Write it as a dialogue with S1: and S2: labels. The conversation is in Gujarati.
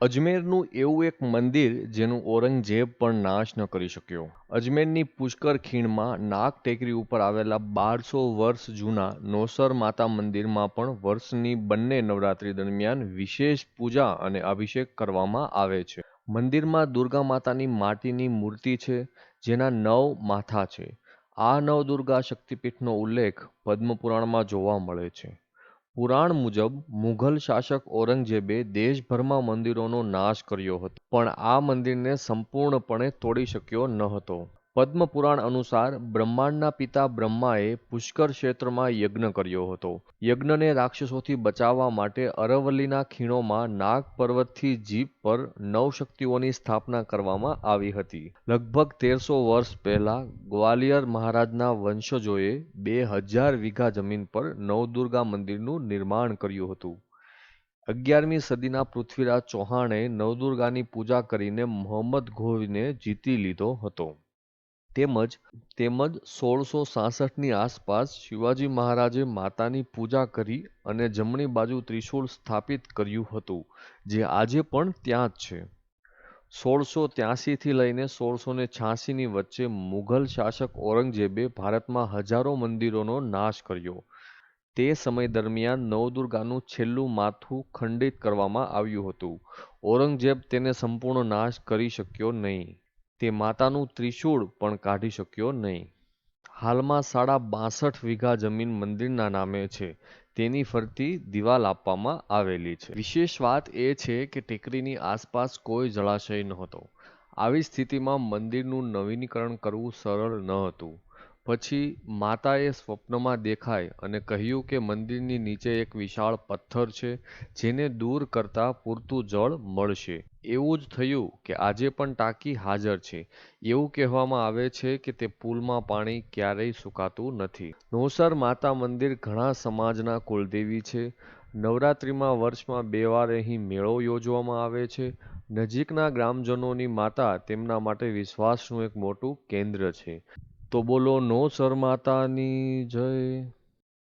S1: અજમેરનું એવું એક મંદિર જેનું ઔરંગઝેબ પણ નાશ ન કરી શક્યો. અજમેરની પુષ્કર ખીણમાં નાગ ટેકરી ઉપર આવેલા બારસો વર્ષ જૂના નોસર માતા મંદિરમાં પણ વર્ષની બંને નવરાત્રી દરમિયાન વિશેષ પૂજા અને અભિષેક કરવામાં આવે છે. મંદિરમાં દુર્ગા માતાની માટીની મૂર્તિ છે, જેના નવ માથા છે. આ નવદુર્ગા શક્તિપીઠનો ઉલ્લેખ પદ્મપુરાણમાં જોવા મળે છે. પુરાણ મુજબ, મુઘલ શાસક ઔરંગઝેબે દેશભરમાં મંદિરોનો નાશ કર્યો હતો, પણ આ મંદિરને સંપૂર્ણપણે તોડી શક્યો ન હતો. પદ્મપુરાણ અનુસાર બ્રહ્માંડના પિતા બ્રહ્માએ પુષ્કર ક્ષેત્રમાં યજ્ઞ કર્યો હતો. યજ્ઞને રાક્ષસોથી બચાવવા માટે અરવલ્લીના ખીણોમાં નાગ પર્વતથી જીપ પર નવ શક્તિઓની સ્થાપના કરવામાં આવી હતી. લગભગ તેરસો વર્ષ પહેલા ગ્વાલિયર મહારાજના વંશજોએ બે હજાર વીઘા જમીન પર નવદુર્ગા મંદિરનું નિર્માણ કર્યું હતું. અગિયારમી સદીના પૃથ્વીરાજ ચૌહાણે નવદુર્ગાની પૂજા કરીને મોહમ્મદ ઘોઈને જીતી લીધો હતો. તેમજ તેમજ સોળસો સાસઠની આસપાસ શિવાજી મહારાજે માતાની પૂજા કરી અને જમણી બાજુ ત્રિશૂળ સ્થાપિત કર્યું હતું, જે આજે પણ ત્યાં જ છે. સોળસો ત્યાસીથી લઈને સોળસો ને છ્યાસીની વચ્ચે મુઘલ શાસક ઔરંગઝેબે ભારતમાં હજારો મંદિરોનો નાશ કર્યો. તે સમય દરમિયાન નવદુર્ગાનું છેલ્લું માથું ખંડિત કરવામાં આવ્યું હતું. ઔરંગઝેબ તેને સંપૂર્ણ નાશ કરી શક્યો નહીં. તે માતાનું ત્રિશૂળ પણ કાઢી શક્યો નહીં. હાલમાં સાડા બાસઠ વીઘા જમીન મંદિરના નામે છે. તેની ફરતી દિવાલ આપવામાં આવેલી છે. વિશેષ વાત એ છે કે ટેકરીની આસપાસ કોઈ જળાશય નહોતો. આવી સ્થિતિમાં મંદિરનું નવીનીકરણ કરવું સરળ ન હતું. પછી માતાએ સ્વપ્નમાં દેખાય અને કહ્યું કે મંદિરની નીચે એક વિશાળ પથ્થર છે, જેને દૂર કરતા પૂરતું જળ મળશે. એવું જ થયું કે આજે પણ ટાંકી હાજર છે. એવું કહેવામાં આવે છે કે તે પુલમાં પાણી ક્યારેય સુકાતું નથી. નોસર માતા મંદિર ઘણા સમાજના કુલદેવી છે. નવરાત્રિમાં વર્ષમાં બે વાર અહીં મેળો યોજવામાં આવે છે. નજીકના ગ્રામજનોની માતા તેમના માટે વિશ્વાસનું એક મોટું કેન્દ્ર છે. તો બોલો નો સર માતાની જય.